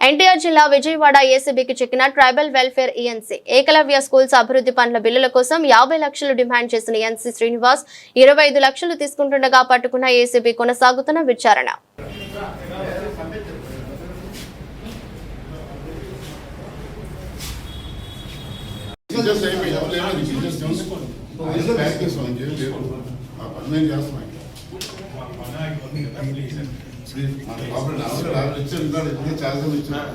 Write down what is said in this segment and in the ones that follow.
ఎన్టీఆర్ జిల్లా విజయవాడ ఏసీబీకి చెక్కిన tribal welfare ENC Ekalavya schools అభివృద్ధి పనుల బిల్లుల కోసం యాభై లక్షలు డిమాండ్ చేసిన ఎన్సీ శ్రీనివాస్ ఇరవై ఐదు లక్షలు తీసుకుంటుండగా పట్టుకున్న ఏసీబీ కొనసాగుతున్న విచారణ. చేస్తున్నాం ఆల్రెడీ ఆల్రెడీ ఇచ్చాం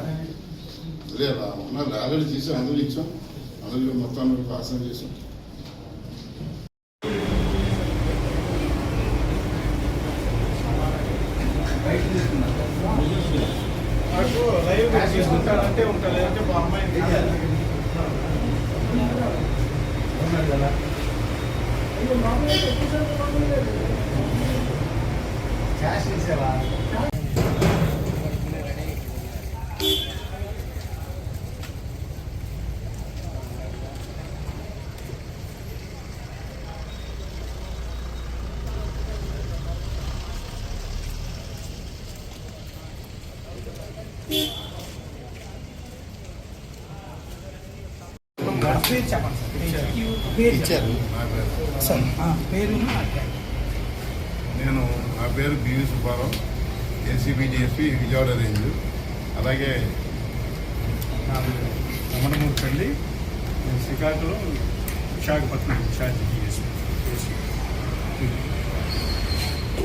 లేదా ఉన్న ఆల్రెడీ చేసాం అందరూ ఇచ్చాం అందరూ మొత్తం పాసం చేసాం నాకు లైవ్ చేసుకుంటానంటే ఉంటా లేదంటే మా అమ్మాయిని పేరు చెప్పండి సార్ పేరు ఇచ్చారు నా పేరు సార్ ఆ, పేరు నేను నా పేరు BV Subbarao ACB DSP Vijayawada range. అలాగే రమణమూర్తి అండి. శ్రీకాకుళం విశాఖపట్నం విశాఖకి